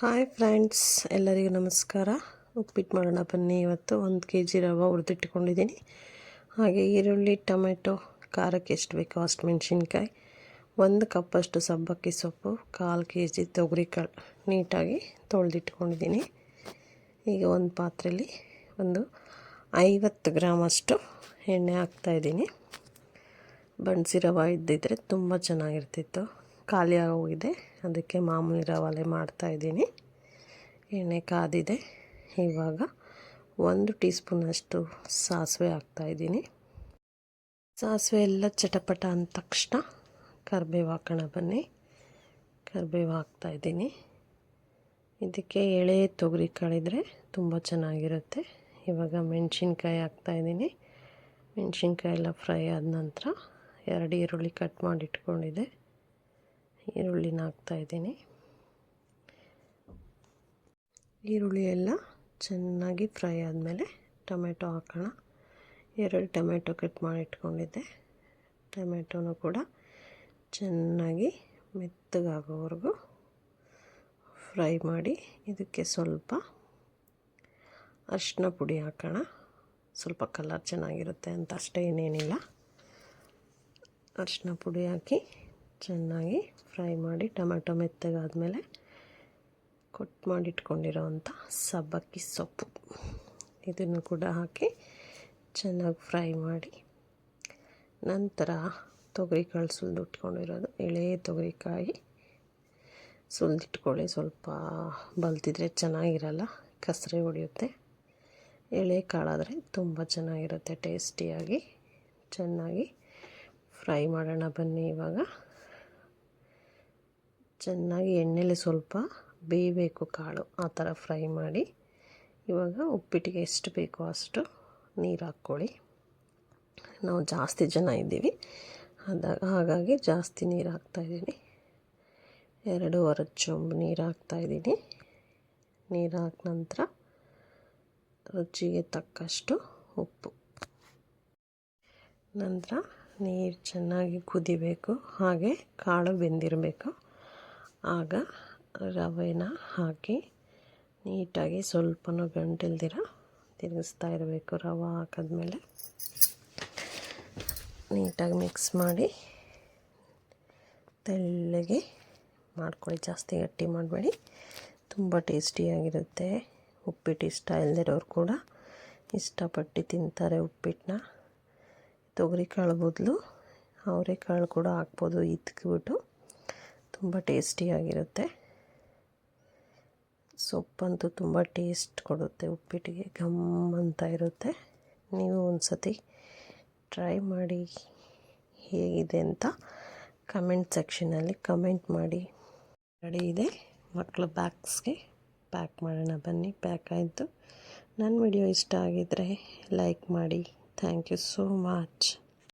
Hi friends, ಎಲ್ಲರಿಗೂ ನಮಸ್ಕಾರ. ಉಪ್ಪಿಟ್ಟು ಮಾಡೋಣ ಬನ್ನಿ. ಇವತ್ತು ಒಂದು ಕೆ ಜಿ ರವೆ ಹುರಿದಿಟ್ಕೊಂಡಿದ್ದೀನಿ ಹಾಗೆ ಈರುಳ್ಳಿ, ಟೊಮೆಟೊ, ಖಾರಕ್ಕೆ ಎಷ್ಟು ಬೇಕೋ ಅಷ್ಟು ಮೆಣಸಿನ್ಕಾಯಿ, ಒಂದು ಕಪ್ಪಷ್ಟು ಸಬ್ಬಕ್ಕಿ ಸೊಪ್ಪು, ಕಾಲು ಕೆ ಜಿ ತೊಗರಿಕಾಳು ನೀಟಾಗಿ ತೊಳೆದಿಟ್ಕೊಂಡಿದ್ದೀನಿ. ಈಗ ಒಂದು ಪಾತ್ರೆಯಲ್ಲಿ ಒಂದು ಐವತ್ತು ಗ್ರಾಮಷ್ಟು ಎಣ್ಣೆ ಹಾಕ್ತಾಯಿದ್ದೀನಿ ಬಣ್ಸಿ ರವೆ ಇದ್ದಿದ್ದರೆ ತುಂಬ ಚೆನ್ನಾಗಿರ್ತಿತ್ತು. ಖಾಲಿ ಆಗೋಗಿದೆ ಅದಕ್ಕೆ ಮಾಮೂಲಿ ರವಾಲೆ ಮಾಡ್ತಾಯಿದ್ದೀನಿ ಎಣ್ಣೆ ಕಾದಿದೆ. ಇವಾಗ ಒಂದು ಟೀ ಸ್ಪೂನಷ್ಟು ಸಾಸಿವೆ ಹಾಕ್ತಾಯಿದ್ದೀನಿ ಸಾಸಿವೆ ಎಲ್ಲ ಚಟಪಟ ಅಂದ ತಕ್ಷಣ ಕರಿಬೇವು ಹಾಕೋಣ ಬನ್ನಿ. ಕರಿಬೇವು ಹಾಕ್ತಾಯಿದ್ದೀನಿ ಇದಕ್ಕೆ ಎಳೆ ತೊಗರಿ ಕಳಿದ್ರೆ ತುಂಬ ಚೆನ್ನಾಗಿರುತ್ತೆ. ಇವಾಗ ಮೆಣಸಿನ್ಕಾಯಿ ಹಾಕ್ತಾಯಿದ್ದೀನಿ ಮೆಣಸಿನ್ಕಾಯಿ ಎಲ್ಲ ಫ್ರೈ ಆದ ನಂತರ ಎರಡು ಈರುಳ್ಳಿ ಕಟ್ ಮಾಡಿ ಇಟ್ಕೊಂಡಿದ್ದೆ. ಈರುಳ್ಳಿನ ಹಾಕ್ತಾಯಿದ್ದೀನಿ ಈರುಳ್ಳಿ ಎಲ್ಲ ಚೆನ್ನಾಗಿ ಫ್ರೈ ಆದಮೇಲೆ ಟೊಮೆಟೊ ಹಾಕೋಣ. ಎರಡು ಟೊಮೆಟೊ ಕಟ್ ಮಾಡಿ ಇಟ್ಕೊಂಡಿದ್ದೆ. ಟೊಮೆಟೊನೂ ಕೂಡ ಚೆನ್ನಾಗಿ ಮೆತ್ತಗಾಗೋವರೆಗೂ ಫ್ರೈ ಮಾಡಿ ಇದಕ್ಕೆ ಸ್ವಲ್ಪ ಅರಿಶಿನ ಪುಡಿ ಹಾಕೋಣ. ಸ್ವಲ್ಪ ಕಲರ್ ಚೆನ್ನಾಗಿರುತ್ತೆ ಅಂತ ಅಷ್ಟೇ ಏನೇನಿಲ್ಲ ಅರಿಶಿನ ಪುಡಿ ಹಾಕಿ ಚೆನ್ನಾಗಿ ಫ್ರೈ ಮಾಡಿ ಟೊಮೆಟೊ ಮೆತ್ತಗಾದಮೇಲೆ ಕೊಟ್ಟು ಮಾಡಿಟ್ಕೊಂಡಿರೋವಂಥ ಸಬ್ಬಕ್ಕಿ ಸೊಪ್ಪು. ಇದನ್ನು ಕೂಡ ಹಾಕಿ ಚೆನ್ನಾಗಿ ಫ್ರೈ ಮಾಡಿ ನಂತರ ತೊಗರಿಕಾಳು ಸುಲಿದಿಟ್ಕೊಂಡಿರೋದು ಎಳೆ ತೊಗರಿಕಾಯಿ ಸುಲಿದಿಟ್ಕೊಳ್ಳಿ. ಸ್ವಲ್ಪ ಬಲ್ತಿದ್ರೆ ಚೆನ್ನಾಗಿರಲ್ಲ, ಕಸರೆ ಹೊಡೆಯುತ್ತೆ. ಎಳೆ ಕಾಳಾದರೆ ತುಂಬ ಚೆನ್ನಾಗಿರುತ್ತೆ, ಟೇಸ್ಟಿಯಾಗಿ ಚೆನ್ನಾಗಿ ಫ್ರೈ ಮಾಡೋಣ ಬನ್ನಿ ಇವಾಗ. ಚೆನ್ನಾಗಿ ಎಣ್ಣೆಲಿ ಸ್ವಲ್ಪ ಬೇಯಬೇಕು ಕಾಳು, ಆ ಥರ ಫ್ರೈ ಮಾಡಿ. ಇವಾಗ ಉಪ್ಪಿಟ್ಟಿಗೆ ಎಷ್ಟು ಬೇಕೋ ಅಷ್ಟು ನೀರು ಹಾಕ್ಕೊಳ್ಳಿ. ನಾವು ಜಾಸ್ತಿ ಜನ ಇದ್ದೀವಿ. ಅದಾಗ ಹಾಗಾಗಿ ಜಾಸ್ತಿ ನೀರು ಹಾಕ್ತಾಯಿದ್ದೀನಿ ಎರಡೂವರೆ ಚೊಂಬು ನೀರು ಹಾಕ್ತಾಯಿದ್ದೀನಿ ನೀರು ಹಾಕಿ ನಂತರ ರುಚಿಗೆ ತಕ್ಕಷ್ಟು ಉಪ್ಪು. ನಂತರ ನೀರು ಚೆನ್ನಾಗಿ ಕುದಿಬೇಕು. ಹಾಗೆ ಕಾಳು ಬೆಂದಿರಬೇಕು. ಆಗ ರವೆನ ಹಾಕಿ ನೀಟಾಗಿ ಸ್ವಲ್ಪನೂ ಗಂಟಿಲ್ದಿರ ತಿರುಗಿಸ್ತಾ ಇರಬೇಕು. ರವೆ ಹಾಕಿದ್ಮೇಲೆ ನೀಟಾಗಿ ಮಿಕ್ಸ್ ಮಾಡಿ ತೆಳ್ಳಗೆ ಮಾಡ್ಕೊಳ್ಳಿ. ಜಾಸ್ತಿ ಗಟ್ಟಿ ಮಾಡಬೇಡಿ. ತುಂಬ ಟೇಸ್ಟಿಯಾಗಿರುತ್ತೆ. ಉಪ್ಪಿಟ್ಟು ಇಷ್ಟ ಇಲ್ದಿರೋರು ಕೂಡ ಇಷ್ಟಪಟ್ಟು ತಿಂತಾರೆ ಉಪ್ಪಿಟ್ಟನ್ನ. ತೊಗರಿಕಾಳು ಬದಲು, ಅವರೆಕಾಳು ಕೂಡ ಹಾಕ್ಬೋದು. ಇದ್ಕಿಬಿಟ್ಟು ತುಂಬ ಟೇಸ್ಟಿಯಾಗಿರುತ್ತೆ. ಸೊಪ್ಪಂತೂ ತುಂಬ ಟೇಸ್ಟ್ ಕೊಡುತ್ತೆ, ಉಪ್ಪಿಟ್ಟಿಗೆ ಘಮ್ ಅಂತ ಇರುತ್ತೆ. ನೀವು ಒಂದು ಸತಿ ಟ್ರೈ ಮಾಡಿ ಹೇಗಿದೆ ಅಂತ ಕಮೆಂಟ್ ಸೆಕ್ಷನಲ್ಲಿ ಕಮೆಂಟ್ ಮಾಡಿ. ರೆಡಿ ಇದೆ. ಮಕ್ಕಳ ಬ್ಯಾಗ್ಸ್ಗೆ ಪ್ಯಾಕ್ ಮಾಡೋಣ, ಬನ್ನಿ. ಪ್ಯಾಕ್ ಆಯಿತು. ನನ್ನ ವಿಡಿಯೋ ಇಷ್ಟ ಆಗಿದ್ದರೆ ಲೈಕ್ ಮಾಡಿ. Thank you so much.